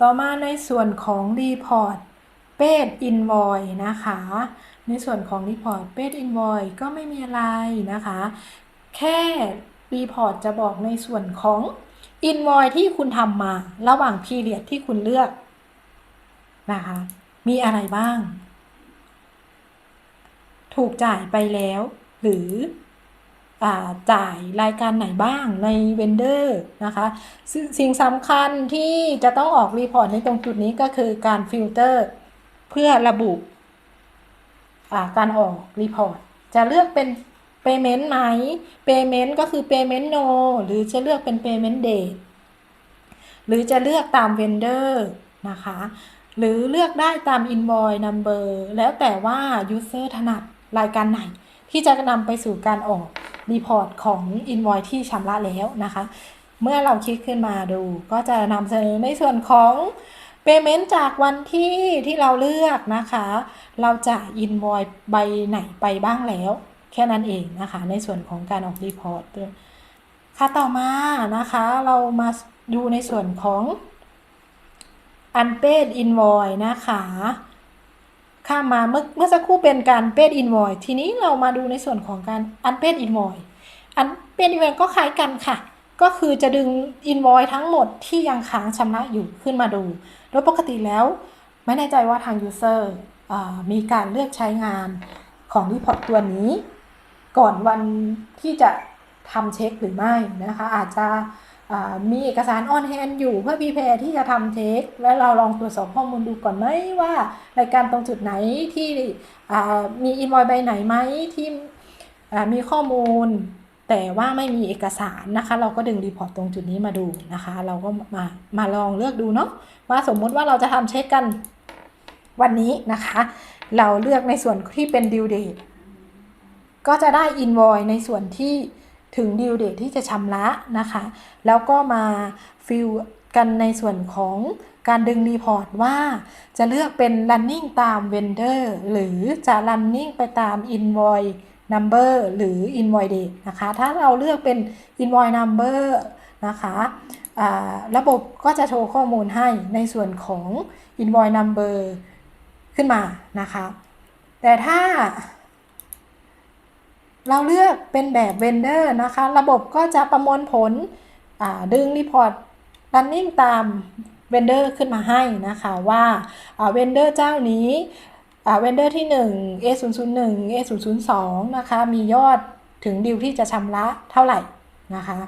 ต่อมาในส่วนของ Report Paid Invoice นะคะ ในส่วนของ Report Paid Invoice ก็ไม่มีอะไรนะคะ แค่ Report จะบอกในส่วนของ Invoice ที่คุณทำมาระหว่าง Period ที่คุณเลือกนะคะ มีอะไรบ้าง ถูกจ่ายไปแล้ว หรือ จ่ายรายการไหนบ้างในเวนเดอร์นะคะ สิ่งสำคัญที่จะต้องออกรีพอร์ตในตรงจุดนี้ก็คือการฟิลเตอร์เพื่อระบุาการออกรีพอร์ตจะเลือกเป็น Payment ไหม Payment ก็คือ Payment No หรือจะเลือกเป็น Payment Date หรือจะเลือกตาม Vendor นะคะ หรือเลือกได้ตาม Invoice Number แล้วแต่ว่า User ถนัดรายการไหน ที่จะนำไปสู่การออก รีพอร์ตของ Invoice ที่ชำระแล้วนะคะ เมื่อเราคลิกขึ้นมาดู ก็จะนำเสนอในส่วนของ Payment จากวันที่ที่เราเลือกนะคะ เราจะ Invoice ใบไหนไปบ้างแล้ว แค่นั้นเองนะคะ ในส่วนของการออกรีพอร์ตค่ะต่อมานะคะ เรามาดูในส่วนของ unpaid invoice นะคะ ข้ามมาเมื่อเมื่อสักครู่เป็นการ paid invoice ทีนี้เรามาดูในส่วนของการ unpaid invoice unpaid invoice ก็คล้ายกันค่ะ ก็คือจะดึง invoice ทั้งหมดที่ยังค้างชำระอยู่ขึ้นมาดู โดยปกติแล้ว ไม่แน่ใจว่าทาง user อ่ามีการเลือกใช้งานของ report ตัวนี้ ก่อนวันที่จะทำเช็คหรือไม่นะคะ อาจจะ มีเอกสารออนแฮนอยู่เพื่อพีเพย์ที่จะทำเช็คและเราลองตรวจสอบข้อมูลดูก่อนไหมว่ารายการตรงจุดไหนที่มีอินวอยใบไหนไหมที่มีข้อมูล แต่ว่าไม่มีเอกสารนะคะ เราก็ดึงรีพอร์ตตรงจุดนี้มาดูนะคะ เราก็มามาลองเลือกดูเนาะว่าสมมุติว่าเราจะทำเช็คกันวันนี้นะคะ เราเลือกในส่วนที่เป็น due date ก็จะได้ invoice ในส่วนที่ ถึง due date ที่จะชำระนะคะ แล้วก็มาฟิลกันในส่วนของการดึงรีพอร์ตว่าจะเลือกเป็น running ตาม vendor หรือจะ running ไปตาม invoice number หรือ invoice date นะคะ ถ้าเราเลือกเป็น invoice number นะคะอ่าระบบก็จะโชว์ข้อมูลให้ในส่วนของ invoice number ขึ้นมานะคะ แต่ถ้า เราเลือกเป็นแบบเวนเดอร์นะคะ ระบบก็จะประมวลผลดึงรีพอร์ต running ตามเวนเดอร์ขึ้นมาให้นะคะว่าเวนเดอร์เจ้านี้อ่า vendor ที่ 1 A001 A002 นะคะ มียอดถึงดิวที่จะชำระเท่าไหร่นะคะ